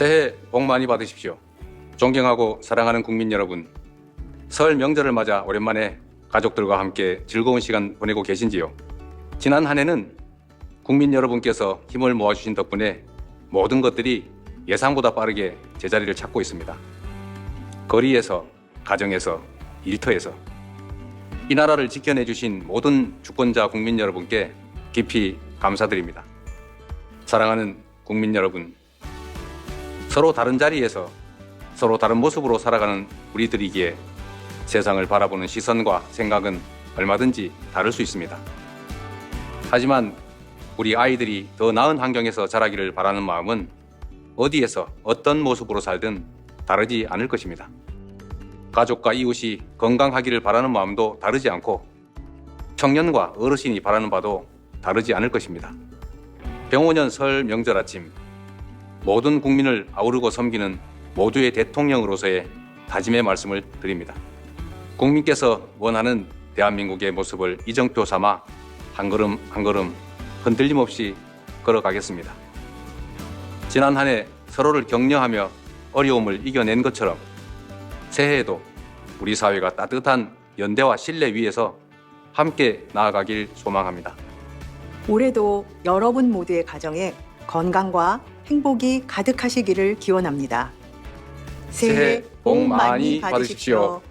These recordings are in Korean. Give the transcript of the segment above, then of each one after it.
새해 복 많이 받으십시오. 존경하고 사랑하는 국민 여러분, 설 명절을 맞아 오랜만에 가족들과 함께 즐거운 시간 보내고 계신지요? 지난 한 해는 국민 여러분께서 힘을 모아주신 덕분에 모든 것들이 예상보다 빠르게 제자리를 찾고 있습니다. 거리에서, 가정에서, 일터에서 이 나라를 지켜내주신 모든 주권자 국민 여러분께 깊이 감사드립니다. 사랑하는 국민 여러분, 서로 다른 자리에서 서로 다른 모습으로 살아가는 우리들이기에 세상을 바라보는 시선과 생각은 얼마든지 다를 수 있습니다. 하지만 우리 아이들이 더 나은 환경에서 자라기를 바라는 마음은 어디에서 어떤 모습으로 살든 다르지 않을 것입니다. 가족과 이웃이 건강하기를 바라는 마음도 다르지 않고 청년과 어르신이 바라는 바도 다르지 않을 것입니다. 병오년 설 명절 아침 모든 국민을 아우르고 섬기는 모두의 대통령으로서의 다짐의 말씀을 드립니다. 국민께서 원하는 대한민국의 모습을 이정표 삼아 한 걸음 한 걸음 흔들림 없이 걸어가겠습니다. 지난 한 해 서로를 격려하며 어려움을 이겨낸 것처럼 새해에도 우리 사회가 따뜻한 연대와 신뢰 위에서 함께 나아가길 소망합니다. 올해도 여러분 모두의 가정에 건강과 행복이 가득하시기를 기원합니다. 새해 복 많이 받으십시오.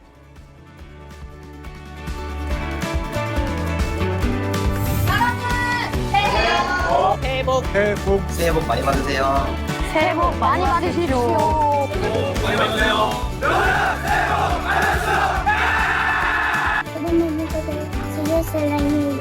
새해 복 새해 복 많이 받으세요. 새해 복 많이 받으십시오. Sebenarnya saya salah